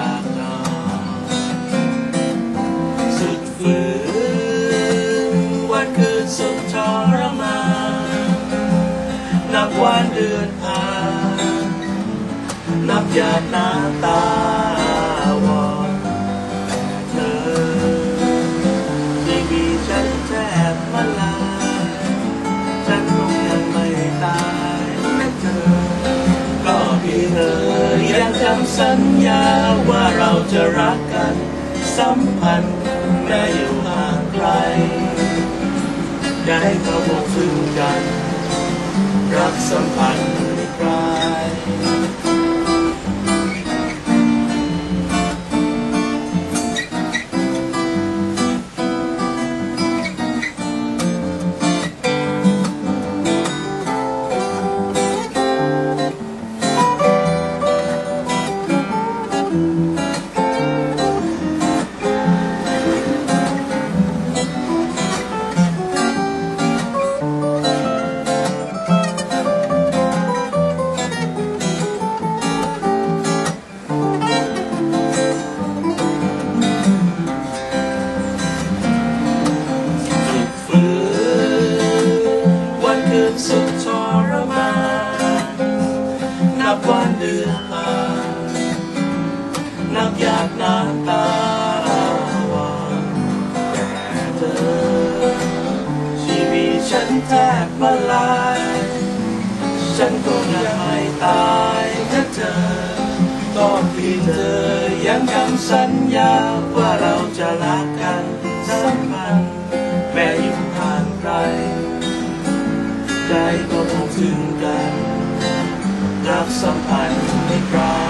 จากนอนสุดฝืนวันคืนสุดทรมานนับวันเดือนผ่านนับหยาดน้ำตาำสัญญาว่าเราจะรักกัน สัมพันธ์แม้อยู่ห่างไกล ได้เข้าบอกซึ่งกัน รักสัมพันธ์ แทบละลายฉันก็ยังไม่ตายถ้าเธอตอนที่เธอยังคำสัญญาว่าเราจะรักกันสัมพันธ์แม้อยู่ห่างไกลใจก็คงถึงกัน รักสัมพันธ์ไม่ไกล